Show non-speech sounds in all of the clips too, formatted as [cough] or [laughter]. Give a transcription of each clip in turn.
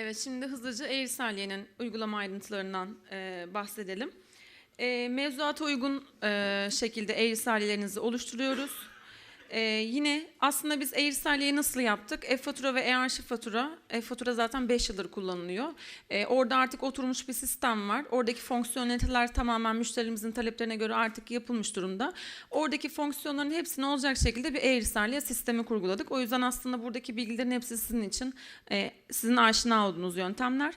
Evet, şimdi hızlıca Eğrisaliye'nin uygulama ayrıntılarından e, bahsedelim. E, mevzuata uygun e, şekilde Eğrisaliyelerinizi oluşturuyoruz. E, yine aslında biz Eğrisaliye'yi nasıl yaptık? E-fatura ve e-arşiv fatura. E-fatura zaten 5 yıldır kullanılıyor. E, orada artık oturmuş bir sistem var. Oradaki fonksiyoneliteler tamamen müşterimizin taleplerine göre artık yapılmış durumda. Oradaki fonksiyonların hepsini olacak şekilde bir e-Risale sistemi kurguladık. O yüzden aslında buradaki bilgilerin hepsi sizin için e, sizin aşina olduğunuz yöntemler.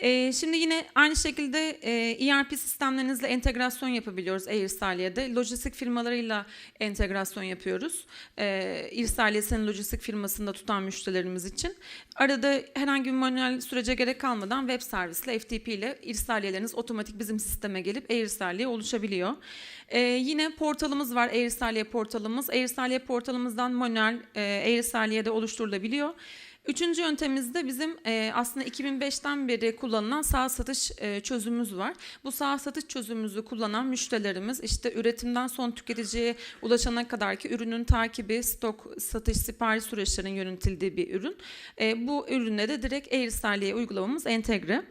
E, şimdi yine aynı şekilde e, ERP sistemlerinizle entegrasyon yapabiliyoruz e-İrsaliye'de. Lojistik firmalarıyla entegrasyon yapıyoruz. E, İrsaliye'sinin lojistik firmasında tutan müşterilerimiz için. Arada herhangi bir manuel sürece gerek kalmadan web servisle FTP ile İrsaliyeleriniz otomatik bizim sisteme gelip e-İrsaliye oluşabiliyor. E, yine portalımız var e-İrsaliye portalımız. E-İrsaliye portalımızdan manuel e, e-İrsaliye'de oluşturulabiliyor. Üçüncü yöntemimiz de bizim e, aslında 2005'ten beri kullanılan sağ satış e, çözümümüz var. Bu sağ satış çözümümüzü kullanan müşterilerimiz işte üretimden son tüketiciye ulaşana kadar ki ürünün takibi, stok, satış, sipariş süreçlerinin yönetildiği bir ürün. E, bu ürünle de direkt e-Risaliye uygulamamız entegre.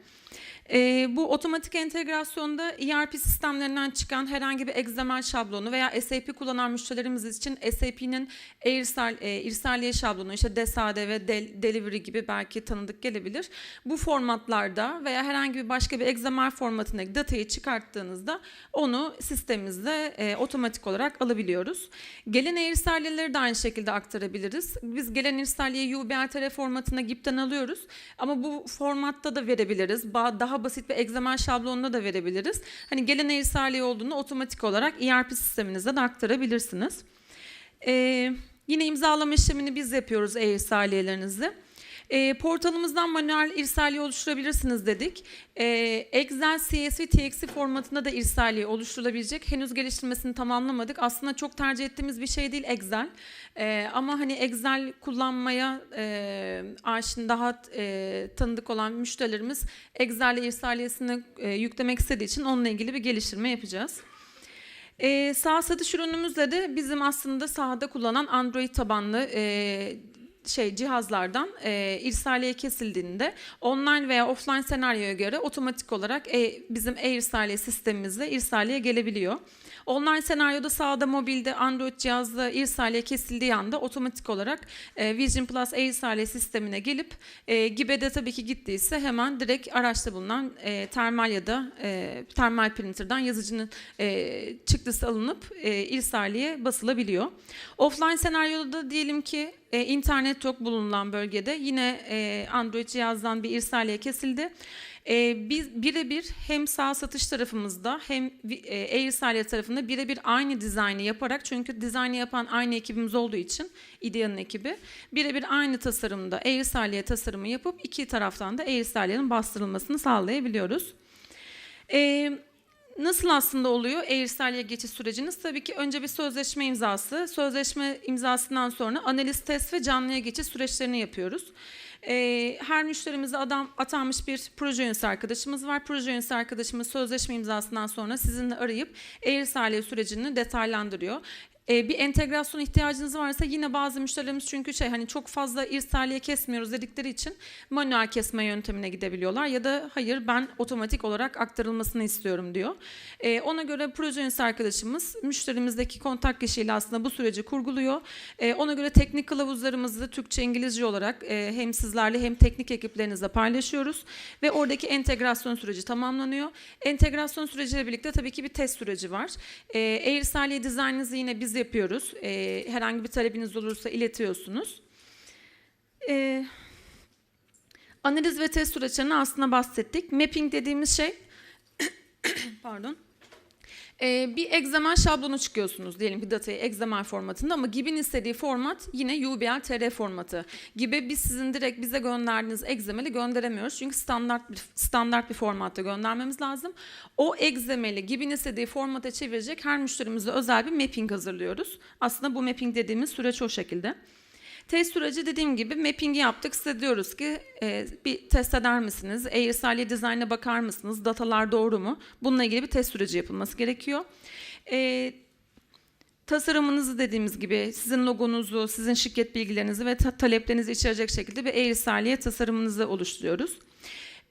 E, bu otomatik entegrasyonda ERP sistemlerinden çıkan herhangi bir XML şablonu veya SAP kullanan müşterilerimiz için SAP'nin e-irsal, e, şablonu, işte DSAD ve Del- Delivery gibi belki tanıdık gelebilir. Bu formatlarda veya herhangi bir başka bir XML formatındaki datayı çıkarttığınızda onu sistemimizde e, otomatik olarak alabiliyoruz. Gelen e-irsaliyeleri de aynı şekilde aktarabiliriz. Biz gelen irsaliyeyi UBLTR formatına GIP'ten alıyoruz ama bu formatta da verebiliriz. Ba- Basit bir XML şablonunda da verebiliriz. Hani gelen e-irsaliye olduğunda otomatik olarak ERP sisteminize de aktarabilirsiniz. Ee, yine imzalama işlemini biz yapıyoruz e-irsaliyelerinizi. E, portalımızdan manuel irsaliye oluşturabilirsiniz dedik. E, Excel, CSV, TXT formatında da irsaliye oluşturulabilecek. Henüz geliştirmesini tamamlamadık. Aslında çok tercih ettiğimiz bir şey değil Excel. E, ama hani Excel kullanmaya e, aşin daha e, tanıdık olan müşterilerimiz Excel ile irsaliyesini e, yüklemek istediği için onunla ilgili bir geliştirme yapacağız. Ee, sağ satış ürünümüzle de bizim aslında sahada kullanan Android tabanlı e, şey cihazlardan e, irsaliye kesildiğinde online veya offline senaryoya göre otomatik olarak e, bizim e-irsaliye sistemimizle irsaliye gelebiliyor. Online senaryoda sağda mobilde Android cihazda irsaliye kesildiği anda otomatik olarak e, Vision Plus e-irsaliye sistemine gelip e, GİB'de tabii ki gittiyse hemen direkt araçta bulunan e, termal ya da e, termal printer'dan yazıcının e, çıktısı alınıp e, irsaliye basılabiliyor. Offline senaryoda da diyelim ki e, internet yok bulunan bölgede yine e, Android cihazdan bir irsaliye kesildi. E, biz birebir hem sağ satış tarafımızda hem e, e-irsaliye tarafında birebir aynı dizaynı yaparak çünkü dizaynı yapan aynı ekibimiz olduğu için İdea'nın ekibi birebir aynı tasarımda e-irsaliye tasarımı yapıp iki taraftan da e-irsaliyenin bastırılmasını sağlayabiliyoruz. E, Nasıl aslında oluyor e-irsaliye geçiş süreciniz? Tabii ki önce bir sözleşme imzası. Sözleşme imzasından sonra analiz, test ve canlıya geçiş süreçlerini yapıyoruz. Ee, her müşterimize adam atanmış bir proje yöneticisi arkadaşımız var. Proje yöneticisi arkadaşımız sözleşme imzasından sonra sizinle arayıp e-irsaliye sürecini detaylandırıyor. Ee, bir entegrasyon ihtiyacınız varsa yine bazı müşterilerimiz çünkü şey hani çok fazla irsaliye kesmiyoruz dedikleri için manuel kesme yöntemine gidebiliyorlar ya da hayır ben otomatik olarak aktarılmasını istiyorum diyor. Ee, ona göre proje yöneticisi arkadaşımız müşterimizdeki kontak kişiyle aslında bu süreci kurguluyor. Ee, ona göre teknik kılavuzlarımızı Türkçe İngilizce olarak e, hem sizlerle hem teknik ekiplerinizle paylaşıyoruz ve oradaki entegrasyon süreci tamamlanıyor. Entegrasyon süreciyle birlikte tabii ki bir test süreci var. Ee, e-irsaliye dizaynınızı yine biz yapıyoruz. Ee, herhangi bir talebiniz olursa iletiyorsunuz. Ee, analiz ve test süreçlerini aslında bahsettik. Mapping dediğimiz şey [coughs] pardon. Ee, bir XML şablonu çıkıyorsunuz diyelim ki datayı XML formatında ama GİB'in istediği format yine UBL TR formatı. gibi biz sizin direkt bize gönderdiğiniz XML'i gönderemiyoruz. Çünkü standart bir standart bir formatta göndermemiz lazım. O XML'i GİB'in istediği formata çevirecek her müşterimize özel bir mapping hazırlıyoruz. Aslında bu mapping dediğimiz süreç o şekilde. Test süreci dediğim gibi mapping'i yaptık. Size diyoruz ki e, bir test eder misiniz? E-irsaliye dizaynına bakar mısınız? Datalar doğru mu? Bununla ilgili bir test süreci yapılması gerekiyor. E, tasarımınızı dediğimiz gibi sizin logonuzu, sizin şirket bilgilerinizi ve ta- taleplerinizi içerecek şekilde bir e-irsaliye tasarımınızı oluşturuyoruz.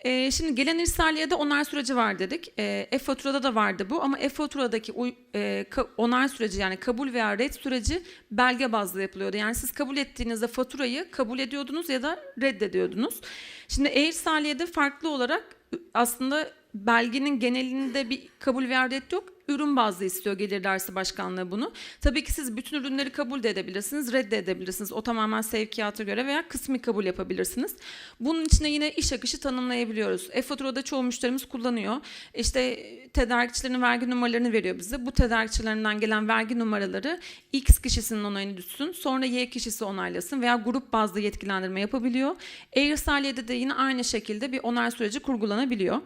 Ee, şimdi gelen irsaliye'de onay süreci var dedik. Ee, e-faturada da vardı bu ama e-faturadaki e, onay süreci yani kabul veya red süreci belge bazlı yapılıyordu. Yani siz kabul ettiğinizde faturayı kabul ediyordunuz ya da reddediyordunuz. Şimdi e-irsaliye'de farklı olarak aslında belgenin genelinde bir kabul veya red yok. Ürün bazlı istiyor Gelir Dersi Başkanlığı bunu. Tabii ki siz bütün ürünleri kabul de edebilirsiniz, reddedebilirsiniz. O tamamen sevkiyata göre veya kısmi kabul yapabilirsiniz. Bunun içine yine iş akışı tanımlayabiliyoruz. E-faturada çoğu müşterimiz kullanıyor. İşte tedarikçilerin vergi numaralarını veriyor bize. Bu tedarikçilerinden gelen vergi numaraları X kişisinin onayını düşsün, sonra Y kişisi onaylasın veya grup bazlı yetkilendirme yapabiliyor. E-irsaliye'de de yine aynı şekilde bir onay süreci kurgulanabiliyor.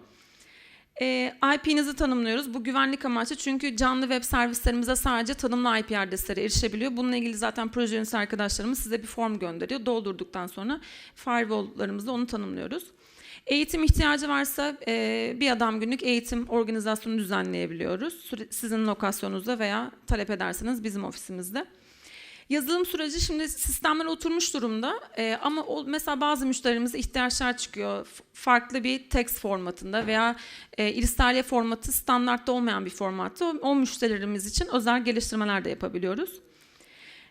E, IP'nizi tanımlıyoruz. Bu güvenlik amaçlı çünkü canlı web servislerimize sadece tanımlı IP adresleri erişebiliyor. Bununla ilgili zaten proje yöneticisi arkadaşlarımız size bir form gönderiyor. Doldurduktan sonra firewall'larımızda onu tanımlıyoruz. Eğitim ihtiyacı varsa e, bir adam günlük eğitim organizasyonu düzenleyebiliyoruz. Sizin lokasyonunuzda veya talep ederseniz bizim ofisimizde. Yazılım süreci şimdi sistemler oturmuş durumda Ee, ama o, mesela bazı müşterimize ihtiyaçlar çıkıyor. F- farklı bir text formatında veya e, irsaliye formatı standartta olmayan bir formatta. O, o müşterilerimiz için özel geliştirmeler de yapabiliyoruz.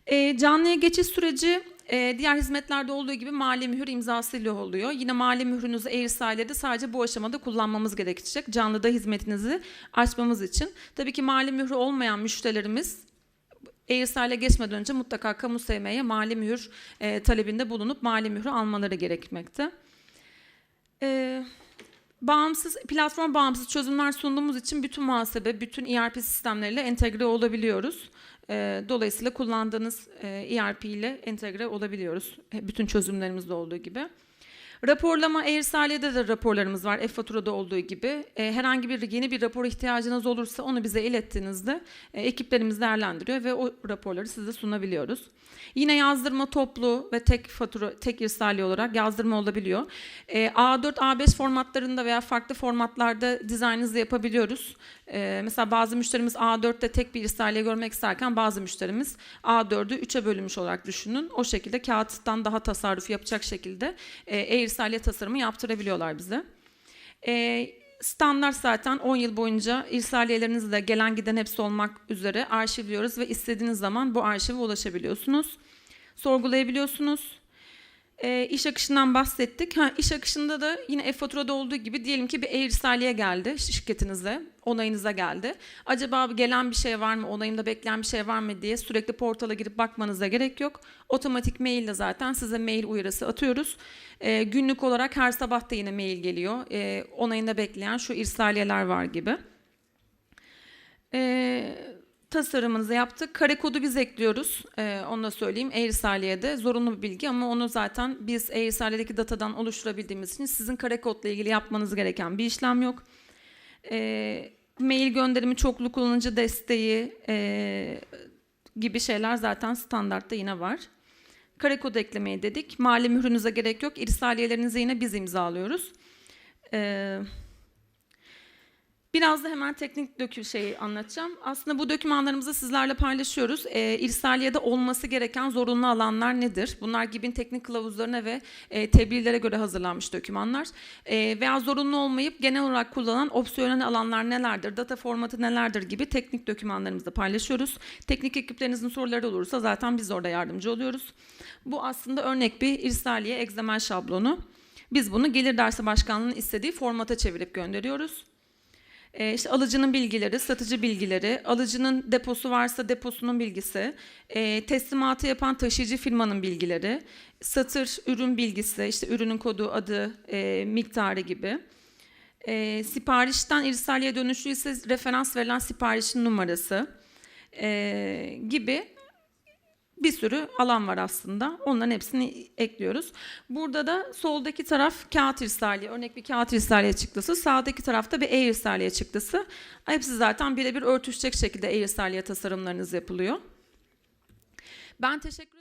E, canlıya geçiş süreci e, diğer hizmetlerde olduğu gibi mali mühür imzasıyla oluyor. Yine mali mührünüzü e-irsaliye'de sadece bu aşamada kullanmamız gerekecek. Canlıda hizmetinizi açmamız için. Tabii ki mali mührü olmayan müşterilerimiz e-irsale geçmeden önce mutlaka kamu SM'ye mali mühür e, talebinde bulunup mali mührü almaları gerekmekte. E, bağımsız platform bağımsız çözümler sunduğumuz için bütün muhasebe, bütün ERP sistemleriyle entegre olabiliyoruz. E, dolayısıyla kullandığınız e, ERP ile entegre olabiliyoruz. E, Bütün çözümlerimizde olduğu gibi. Raporlama e-irsaliye'de de raporlarımız var. E-faturada olduğu gibi. E, herhangi bir yeni bir rapor ihtiyacınız olursa onu bize ilettiğinizde e, ekiplerimiz değerlendiriyor ve o raporları size sunabiliyoruz. Yine yazdırma toplu ve tek fatura, tek irsaliye olarak yazdırma olabiliyor. E, A4, A5 formatlarında veya farklı formatlarda dizaynınızı yapabiliyoruz. E, mesela bazı müşterimiz A4'te tek bir irsaliye görmek isterken bazı müşterimiz A4'ü 3'e bölünmüş olarak düşünün. O şekilde kağıttan daha tasarruf yapacak şekilde e, e-irsaliye tasarımı yaptırabiliyorlar bize. E, standart zaten 10 yıl boyunca irsaliyelerinizle gelen giden hepsi olmak üzere arşivliyoruz ve istediğiniz zaman bu arşive ulaşabiliyorsunuz. Sorgulayabiliyorsunuz. E, iş akışından bahsettik. Ha, iş akışında da yine e-faturada olduğu gibi diyelim ki bir e-irsaliye geldi şirketinize, onayınıza geldi. Acaba gelen bir şey var mı, onayımda bekleyen bir şey var mı diye sürekli portala girip bakmanıza gerek yok. Otomatik maille zaten size mail uyarısı atıyoruz. E, günlük olarak her sabah da yine mail geliyor. E, onayında bekleyen şu irsaliyeler var gibi. E, tasarımınızı yaptık. Kare kodu biz ekliyoruz. Ee, onu da söyleyeyim. E-Risale'ye zorunlu bir bilgi ama onu zaten biz E-Risale'deki datadan oluşturabildiğimiz için sizin kare kodla ilgili yapmanız gereken bir işlem yok. Ee, mail gönderimi, çoklu kullanıcı desteği e, gibi şeyler zaten standartta yine var. Kare kod eklemeyi dedik. Mali mührünüze gerek yok. İrsaliyelerinizi yine biz imzalıyoruz. Ee, Biraz da hemen teknik dökü şeyi anlatacağım. Aslında bu dokümanlarımızı sizlerle paylaşıyoruz. E, İrsaliye'de olması gereken zorunlu alanlar nedir? Bunlar GİB'in teknik kılavuzlarına ve e, tebliğlere göre hazırlanmış dokümanlar. E, veya zorunlu olmayıp genel olarak kullanılan opsiyonel alanlar nelerdir? Data formatı nelerdir gibi teknik dokümanlarımızı paylaşıyoruz. Teknik ekiplerinizin soruları olursa zaten biz orada yardımcı oluyoruz. Bu aslında örnek bir İrsaliye XML şablonu. Biz bunu Gelir Dersi Başkanlığı'nın istediği formata çevirip gönderiyoruz. E, işte alıcının bilgileri, satıcı bilgileri, alıcının deposu varsa deposunun bilgisi, e, teslimatı yapan taşıyıcı firmanın bilgileri, satır ürün bilgisi, işte ürünün kodu, adı, e, miktarı gibi. E, siparişten irsaliye dönüşü ise referans verilen siparişin numarası e, gibi bir sürü alan var aslında. Onların hepsini ekliyoruz. Burada da soldaki taraf kağıt irsaliye. Örnek bir kağıt irsaliye çıktısı. Sağdaki tarafta bir e-irsaliye çıktısı. Hepsi zaten birebir örtüşecek şekilde e-irsaliye tasarımlarınız yapılıyor. Ben teşekkür